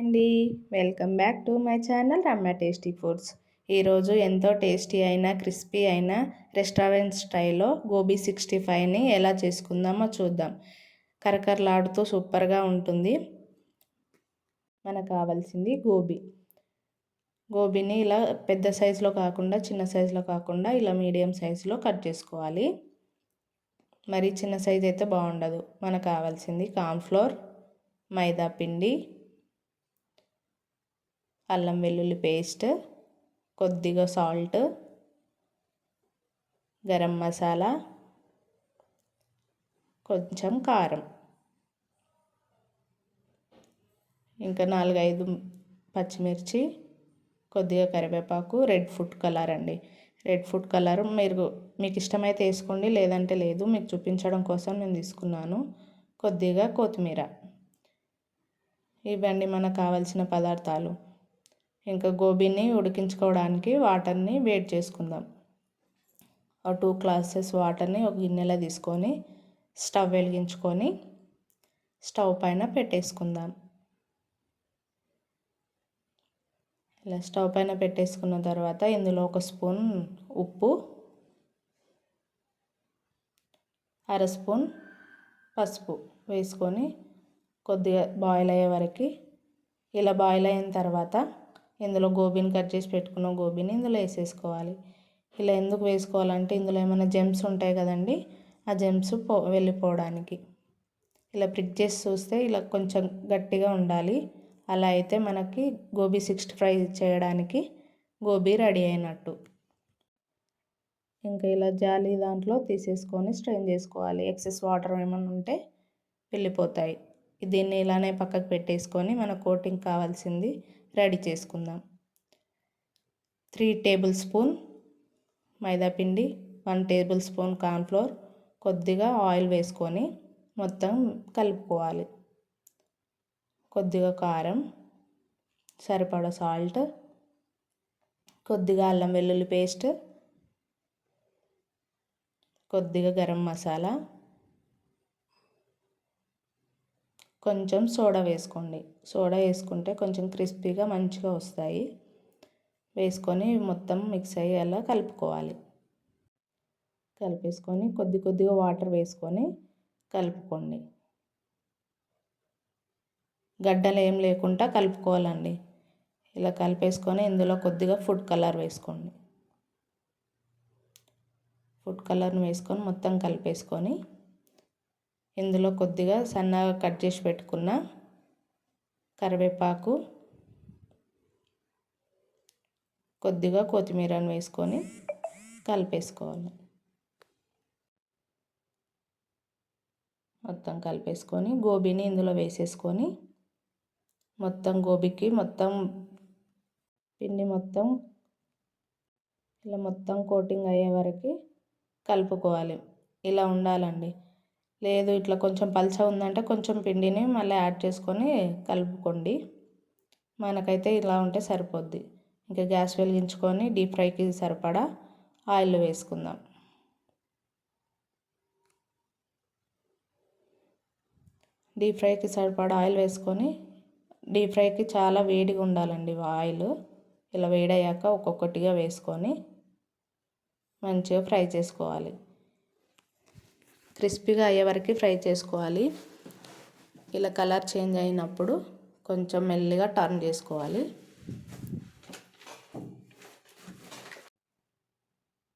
అండి. Welcome back to my channel Ramya tasty foods. ఈరోజు ఎంతో టేస్టీ అయినా క్రిస్పీ అయిన రెస్టారెంట్ స్టైల్లో గోబీ సిక్స్టీ ఫైవ్ని ఎలా చేసుకుందామో చూద్దాం. కరకరలాడుతూ సూపర్గా ఉంటుంది. మనకు కావాల్సింది గోబీ. గోబీని ఇలా పెద్ద సైజులో కాకుండా చిన్న సైజులో కాకుండా ఇలా మీడియం సైజులో కట్ చేసుకోవాలి. మరి చిన్న సైజ్ అయితే బాగుండదు. మనకు కావాల్సింది కార్న్ఫ్లోర్ మైదా పిండి అల్లం వెల్లుల్లి పేస్ట్ కొద్దిగా సాల్ట్ గరం మసాలా కొంచెం కారం. ఇంకా నాలుగైదు పచ్చిమిర్చి కొద్దిగా కరివేపాకు రెడ్ ఫుడ్ కలర్ అండి. రెడ్ ఫుడ్ కలర్ మీరు మీకు ఇష్టమైతే వేసుకోండి లేదంటే లేదు మీకు చూపించడం కోసం నేను తీసుకున్నాను. కొద్దిగా కొత్తిమీర. ఇవ్వండి మనకు కావాల్సిన పదార్థాలు. ఇంకా గోబీని ఉడికించుకోవడానికి వాటర్ని వేడి చేసుకుందాం. ఒక టూ గ్లాసెస్ వాటర్ని ఒక గిన్నెలో తీసుకొని స్టవ్ వెలిగించుకొని స్టవ్ పైన పెట్టేసుకుందాం. ఇలా స్టవ్ పైన పెట్టేసుకున్న తర్వాత ఇందులో ఒక స్పూన్ ఉప్పు అర స్పూన్ పసుపు వేసుకొని కొద్దిగా బాయిల్ అయ్యే వరకు ఇలా బాయిల్ అయిన తర్వాత ఇందులో గోబీని కట్ చేసి పెట్టుకున్న. గోబీని ఇందులో వేసేసుకోవాలి. ఇలా ఎందుకు వేసుకోవాలంటే ఇందులో ఏమైనా జెమ్స్ ఉంటాయి కదండి ఆ జెమ్స్ పో వెళ్ళిపోవడానికి. ఇలా ప్రిక్ చేసి చూస్తే ఇలా కొంచెం గట్టిగా ఉండాలి. అలా అయితే మనకి గోబీ సిక్స్టీ ఫ్రై చేయడానికి గోబీ రెడీ అయినట్టు. ఇంకా ఇలా జాలి దాంట్లో తీసేసుకొని స్ట్రెయిన్ చేసుకోవాలి. ఎక్సెస్ వాటర్ ఏమైనా ఉంటే వెళ్ళిపోతాయి. దీన్ని ఇలానే పక్కకు పెట్టేసుకొని మన కోటింగ్ కావాల్సింది రెడీ చేసుకుందాం. త్రీ టేబుల్ స్పూన్ మైదాపిండి వన్ టేబుల్ స్పూన్ కార్న్ఫ్లోర్ కొద్దిగా ఆయిల్ వేసుకొని మొత్తం కలుపుకోవాలి. కొద్దిగా కారం సరిపడ సాల్ట్ కొద్దిగా అల్లం వెల్లుల్లి పేస్ట్ కొద్దిగా గరం మసాలా కొంచెం సోడా వేసుకోండి. సోడా వేసుకుంటే కొంచెం క్రిస్పీగా మంచిగా వస్తాయి. వేసుకొని మొత్తం మిక్స్ అయ్యేలా కలుపుకోవాలి. కలిపేసుకొని కొద్ది కొద్దిగా వాటర్ వేసుకొని కలుపుకోండి. గడ్డలు ఏం లేకుండా కలుపుకోవాలండి. ఇలా కలిపేసుకొని ఇందులో కొద్దిగా ఫుడ్ కలర్ వేసుకోండి. ఫుడ్ కలర్ని వేసుకొని మొత్తం కలిపేసుకొని ఇందులో కొద్దిగా సన్నగా కట్ చేసి పెట్టుకున్న కరివేపాకు కొద్దిగా కొత్తిమీరను వేసుకొని కలిపేసుకోవాలి. మొత్తం కలిపేసుకొని గోబీని ఇందులో వేసేసుకొని మొత్తం గోబీకి మొత్తం పిండి మొత్తం ఇలా మొత్తం కోటింగ్ అయ్యే వరకు కలుపుకోవాలి. ఇలా ఉండాలండి. లేదు ఇట్లా కొంచెం పల్చ ఉందంటే కొంచెం పిండిని మళ్ళీ యాడ్ చేసుకొని కలుపుకోండి. మనకైతే ఇలా ఉంటే సరిపోద్ది. ఇంకా గ్యాస్ వెలిగించుకొని డీప్ ఫ్రైకి సరిపడా ఆయిల్ వేసుకుందాం. డీప్ ఫ్రైకి సరిపడా ఆయిల్ వేసుకొని డీప్ ఫ్రైకి చాలా వేడిగా ఉండాలండి ఆయిల్. ఇలా వేడయ్యాక ఒక్కొక్కటిగా వేసుకొని మంచిగా ఫ్రై చేసుకోవాలి. క్రిస్పీగా అయ్యే వరకు ఫ్రై చేసుకోవాలి. ఇలా కలర్ చేంజ్ అయినప్పుడు కొంచెం మెల్లిగా టర్న్ చేసుకోవాలి.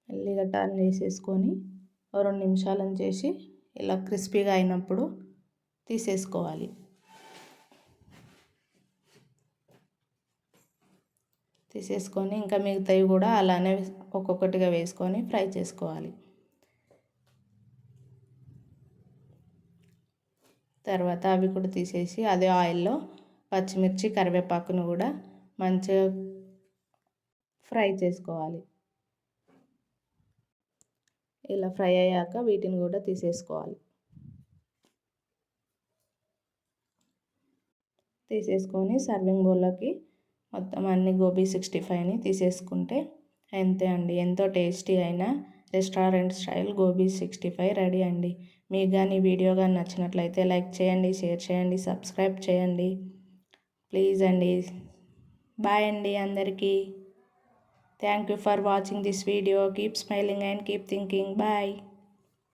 మెల్లిగా టర్న్ చేసేసుకొని రెండు నిమిషాలను చేసి ఇలా క్రిస్పీగా అయినప్పుడు తీసేసుకోవాలి. తీసేసుకొని ఇంకా మిగతావి కూడా అలానే ఒక్కొక్కటిగా వేసుకొని ఫ్రై చేసుకోవాలి. తర్వాత అవి కూడా తీసేసి అదే ఆయిల్లో పచ్చిమిర్చి కరివేపాకును కూడా మంచిగా ఫ్రై చేసుకోవాలి. ఇలా ఫ్రై అయ్యాక వీటిని కూడా తీసేసుకోవాలి. తీసేసుకొని సర్వింగ్ బౌల్లోకి మొత్తం అన్ని గోబీ సిక్స్టీ ఫైవ్ని తీసేసుకుంటే అంతే అండి? ఎంతో టేస్టీ అయిన restaurant style gobi sixty five ready అండి. మీకు కానీ వీడియో కానీ నచ్చినట్లయితే లైక్ చేయండి షేర్ చేయండి సబ్స్క్రైబ్ చేయండి. ప్లీజ్ అండి. బాయ్ అండి అందరికీ. Thank you for watching this video. Keep smiling and keep thinking. Bye.